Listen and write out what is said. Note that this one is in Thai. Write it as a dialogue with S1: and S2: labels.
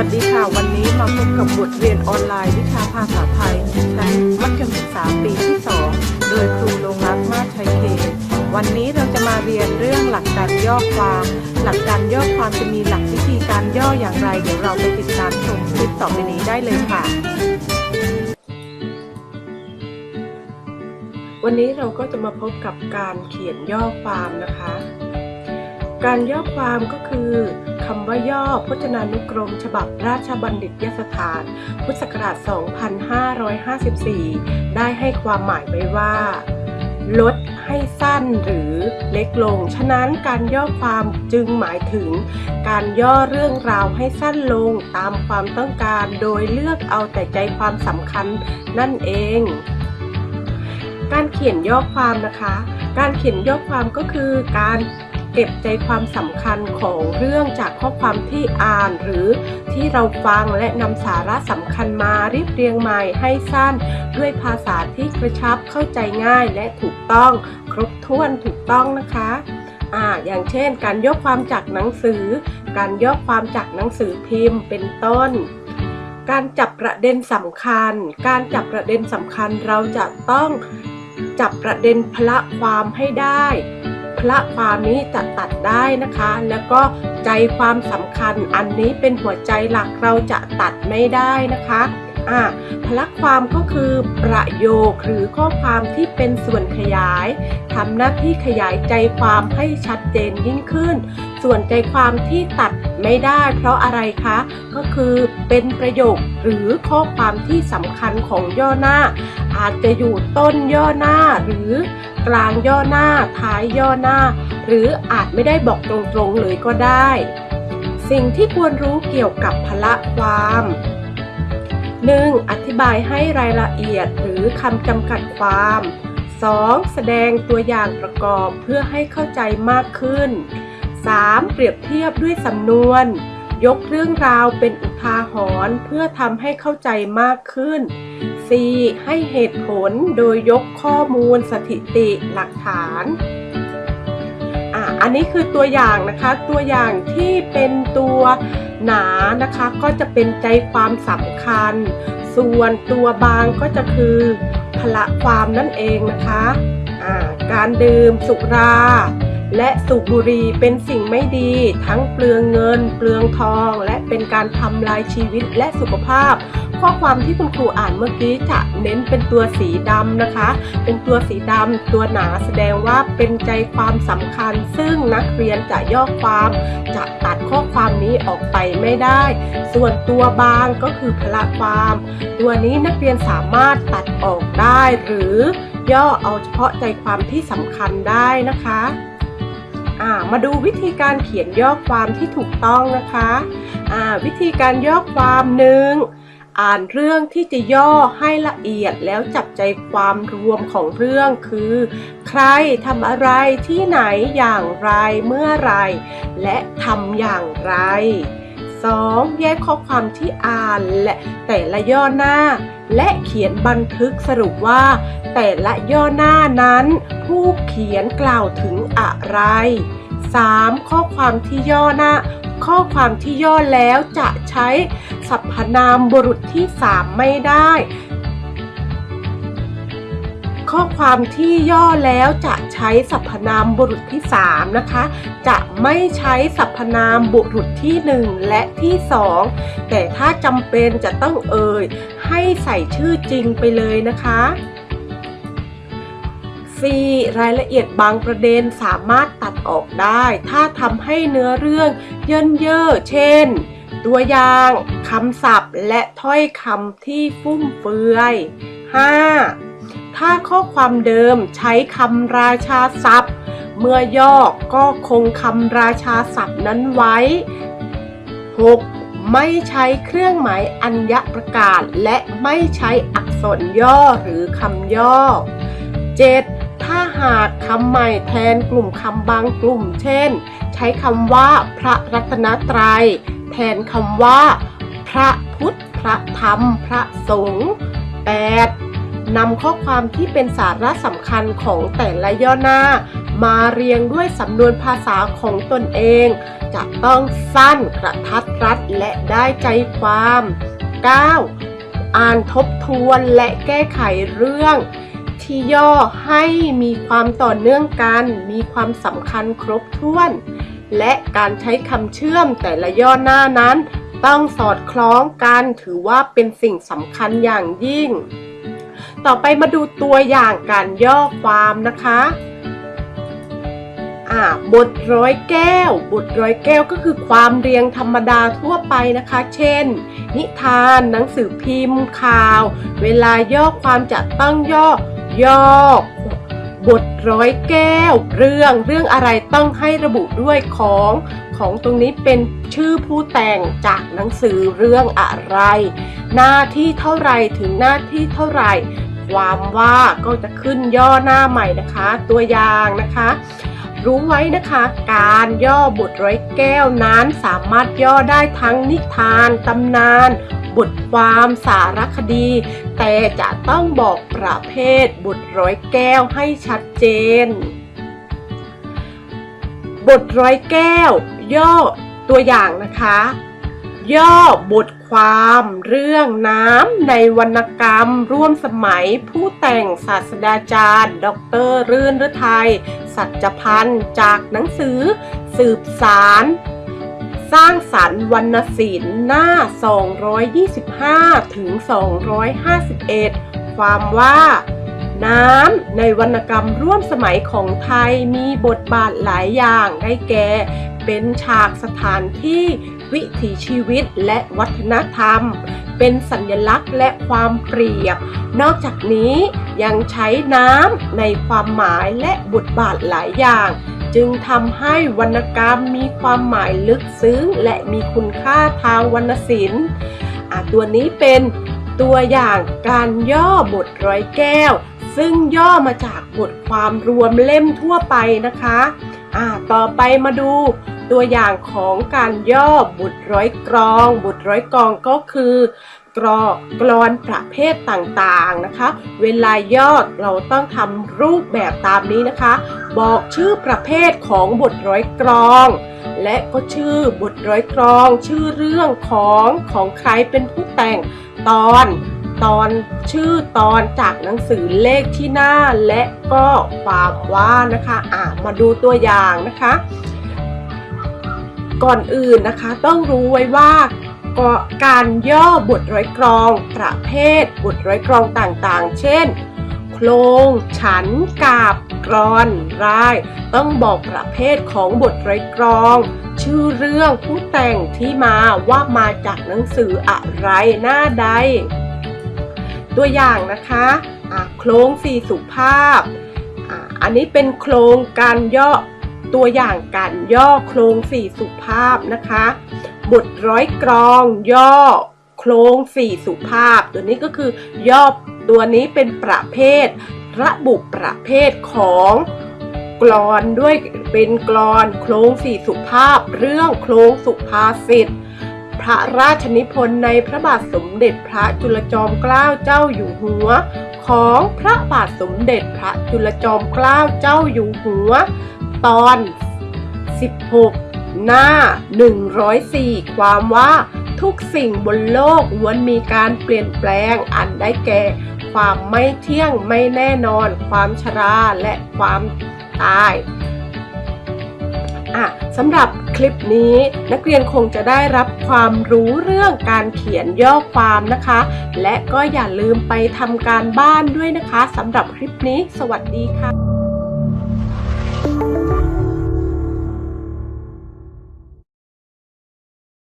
S1: วัสดีค่ะ วันนี้มาพบกับบทเรียนออนไลน์วิชาภาษาไทยชั้นมัธยมศึกษาปีที่ 2 โดยครูลงรักมาชัยเค วันนี้เราจะมาเรียนเรื่องหลักการย่อความ หลักการย่อความจะมีหลักวิธีการย่ออย่างไร เดี๋ยวเราไปติดตามชมคลิปต่อไปนี้ได้เลยค่ะ วันนี้เราก็จะมาพบกับการเขียนย่อความนะคะ การย่อความก็คือ คำว่าย่อพจนานุกรม ฉบับราชบัณฑิตยสถาน พุทธศักราช 2554 ได้ให้ความหมายไว้ว่า ลดให้สั้นหรือเล็กลง ฉะนั้นการย่อความจึงหมายถึง การย่อเรื่องราวให้สั้นลงตามความต้องการโดยเลือกเอาแต่ใจความสำคัญนั่นเอง การเขียนย่อความนะคะ การเขียนย่อความก็คือการ เก็บใจความสำคัญของเรื่องจากข้อความที่อ่านหรือที่เราฟังและนำสาระสำคัญมาเรียบเรียงใหม่ให้สั้น ด้วยภาษาที่กระชับเข้าใจง่ายและถูกต้อง ครบถ้วนถูกต้องนะคะอ่าอย่างเช่น การย่อความจากหนังสือ การย่อความจากหนังสือพิมพ์เป็นต้น การจับประเด็นสำคัญ การจับประเด็นสำคัญเราจะต้องจับประเด็นพละความให้ได้ พละความนี้จะตัดได้นะคะ แล้วก็ใจความสำคัญอันนี้เป็นหัวใจหลักเราจะตัดไม่ได้นะคะอ่าพละความก็คือประโยคหรือข้อความที่เป็นส่วนขยายทำหน้าที่ขยายใจความให้ชัดเจนยิ่งขึ้น ส่วนใจความที่ตัดไม่ได้เพราะอะไรคะ ก็คือเป็นประโยคหรือข้อความที่สำคัญของย่อหน้า อาจจะอยู่ต้นย่อหน้าหรือ กลางย่อหน้า ท้ายย่อหน้า หรืออาจไม่ได้บอกตรงๆเลยก็ได้ สิ่งที่ควรรู้เกี่ยวกับพละความ 1. อธิบายให้รายละเอียดหรือคำจำกัดความ 2. แสดงตัวอย่างประกอบเพื่อให้เข้าใจมากขึ้น 3. เปรียบเทียบด้วยสำนวน ยกเรื่องราวเป็นอุทาหรณ์เพื่อทำให้เข้าใจมากขึ้น 4. ให้เหตุผลโดยยกข้อมูลสถิติหลักฐานอะอันนี้คือตัวอย่างนะคะ ตัวอย่างที่เป็นตัวหนานะคะก็จะเป็นใจความสำคัญ ส่วนตัวบางก็จะคือพละความนั่นเองนะคะอ่าการดื่มสุรา และสูบบุหรี่เป็นสิ่งไม่ดี ทั้งเปลืองเงิน เปลืองทอง และเป็นการทำลายชีวิตและสุขภาพ ข้อความที่คุณครูอ่านเมื่อกี้จะเน้นเป็นตัวสีดำนะคะ เป็นตัวสีดำตัวหนาแสดงว่าเป็นใจความสำคัญ ซึ่งนักเรียนจะย่อความ จะตัดข้อความนี้ออกไปไม่ได้ ส่วนตัวบางก็คือพละความ ตัวนี้นักเรียนสามารถตัดออกได้หรือย่อเอาเฉพาะใจความที่สำคัญได้นะคะ มาดูวิธีการเขียนย่อความที่ถูกต้องนะคะะวิธีการย่อความหนึ่งอ่านเรื่องที่จะย่อให้ละเอียดแล้วจับใจความรวมของเรื่องคือ ใครทำอะไรที่ไหนอย่างไรเมื่อไร และทำอย่างไร 2. แยกข้อความที่อ่านและแต่ละย่อหน้า และเขียนบันทึกสรุปว่า แต่ละย่อหน้านั้น ผู้เขียนกล่าวถึงอะไร 3. ข้อความที่ย่อหน้า ข้อความที่ย่อแล้วจะใช้สรรพนามบุรุษที่ 3 ไม่ได้ ข้อความที่ย่อแล้วจะใช้สรรพนามบุรุษที่ 3 นะคะ จะไม่ใช้สรรพนามบุรุษที่ 1 และที่ 2 แต่ถ้าจำเป็นจะต้องเอ่ย ให้ใส่ชื่อจริงไปเลยนะคะ 4. รายละเอียดบางประเด็นสามารถตัดออกได้ ถ้าทำให้เนื้อเรื่องเยินเย่อเช่น ตัวอย่างคำศัพท์และถ้อยคำที่ฟุ่มเฟือย 5. ถ้าข้อความเดิมใช้คำราชาศัพท์ เมื่อย่อก็คงคำราชาศัพท์นั้นไว้ 6. ไม่ใช้เครื่องหมายอัญญประกาศ และไม่ใช้อักษรย่อหรือคำย่อ 7. ถ้าหากคำใหม่แทนกลุ่มคำบางกลุ่ม เช่น ใช้คำว่าพระรัตนตรัย แทนคำว่า พระพุทธ พระธรรม พระสงฆ์ 8. นำข้อความที่เป็นสาระสำคัญของแต่ละย่อหน้า มาเรียงด้วยสำนวนภาษาของตนเอง จะต้องสั้นกระทัดรัดและได้ใจความ 9. อ่านทบทวนและแก้ไขเรื่อง ที่ย่อให้มีความต่อเนื่องกัน มีความสำคัญครบถ้วน และการใช้คำเชื่อมแต่ละย่อหน้านั้น ต้องสอดคล้องกันถือว่าเป็นสิ่งสำคัญอย่างยิ่ง ต่อไปมาดูตัวอย่างการย่อความนะคะอ่าบทร้อยแก้ว บทร้อยแก้วก็คือความเรียงธรรมดาทั่วไปนะคะ เช่น นิทาน หนังสือพิมพ์ ข่าว เวลาย่อความจะต้องย่อย่อบทร้อยแก้ว เรื่องเรื่องอะไรต้องให้ระบุด้วยของของตรงนี้เป็นชื่อผู้แต่งจากหนังสือเรื่องอะไร หน้าที่เท่าไรถึงหน้าที่เท่าไร ความว่าก็จะขึ้นย่อหน้าใหม่นะคะ ตัวอย่างนะคะ รู้ไว้นะคะการย่อบทร้อยแก้วนั้นสามารถย่อได้ทั้งนิทานตำนานบทความสารคดี แต่จะต้องบอกประเภทบทร้อยแก้วให้ชัดเจน บทร้อยแก้ว ย่อตัวอย่างนะคะ ย่อบทความ เรื่องน้ำในวรรณกรรม ร่วมสมัย ผู้แต่งศาสดาจารย์ ดรรื่นฤทัยสัจพันธ์จากหนังสือ สืบสารสร้างสรรค์วรรณศิลป์หน้า 225 ถึง 251 ความว่า น้ำในวรรณกรรมร่วมสมัยของไทยมีบทบาทหลายอย่างได้แก่เป็นฉากสถานที่วิถีชีวิตและวัฒนธรรม เป็นสัญลักษณ์และความเปรียบ นอกจากนี้ยังใช้น้ำในความหมายและบทบาทหลายอย่าง จึงทำให้วรรณกรรมมีความหมายลึกซึ้ง และมีคุณค่าทางวรรณศิลป์ตัวนี้เป็นตัวอย่างการย่อบทร้อยแก้ว ซึ่งย่อมาจากบทความรวมเล่มทั่วไปนะคะอ่าต่อไปมาดูตัวอย่างของการย่อบทร้อยกรอง บทร้อยกรองก็คือกรอกรอนประเภทต่างๆนะคะ เวลาย่อเราต้องทำรูปแบบตามนี้นะคะ บอกชื่อประเภทของบทร้อยกรอง และก็ชื่อบทร้อยกรอง ชื่อเรื่องของของใครเป็นผู้แต่งตอน ตอนชื่อตอนจากหนังสือเลขที่หน้าและก็ความว่านะคะอะมาดูตัวอย่างนะคะ ก่อนอื่นนะคะต้องรู้ไว้ว่าก็การย่อบทร้อยกรอง ประเภทบทร้อยกรองต่างๆ เช่น โครง ฉัน กาบ กรอนราย ต้องบอกประเภทของบทร้อยกรอง ชื่อเรื่องผู้แต่งที่มาว่ามาจากหนังสืออะไรหน้าใด ตัวอย่างนะคะะโครงสี่สุภาพออันนี้เป็นโครงการย่อตัวอย่างการย่อโครงสี่สุภาพนะคะ บทร้อยกรองย่อโครงสี่สุภาพ ตัวนี้ก็คือย่อตัวนี้เป็นประเภท ระบุประเภทของกลอนด้วยเป็นกลอนโครงสี่สุภาพ เรื่องโครงสุภาษิต ระราชนิพนธ์ในพระบาทสมเด็จพระจุลจอมเกล้าเจ้าอยู่หัว ของพระบาทสมเด็จพระจุลจอมเกล้าเจ้าอยู่หัว ตอน 16 หน้า 104 ความว่าทุกสิ่งบนโลกล้วนมีการเปลี่ยนแปลงอันได้แก่ ความไม่เที่ยงไม่แน่นอน ความชราและความตายอะสำหรับ คลิปนี้ นักเรียนคงจะได้รับความรู้เรื่องการเขียนย่อความนะคะ และก็อย่าลืมไปทำการบ้านด้วยนะคะสำหรับคลิปนี้ สวัสดีค่ะ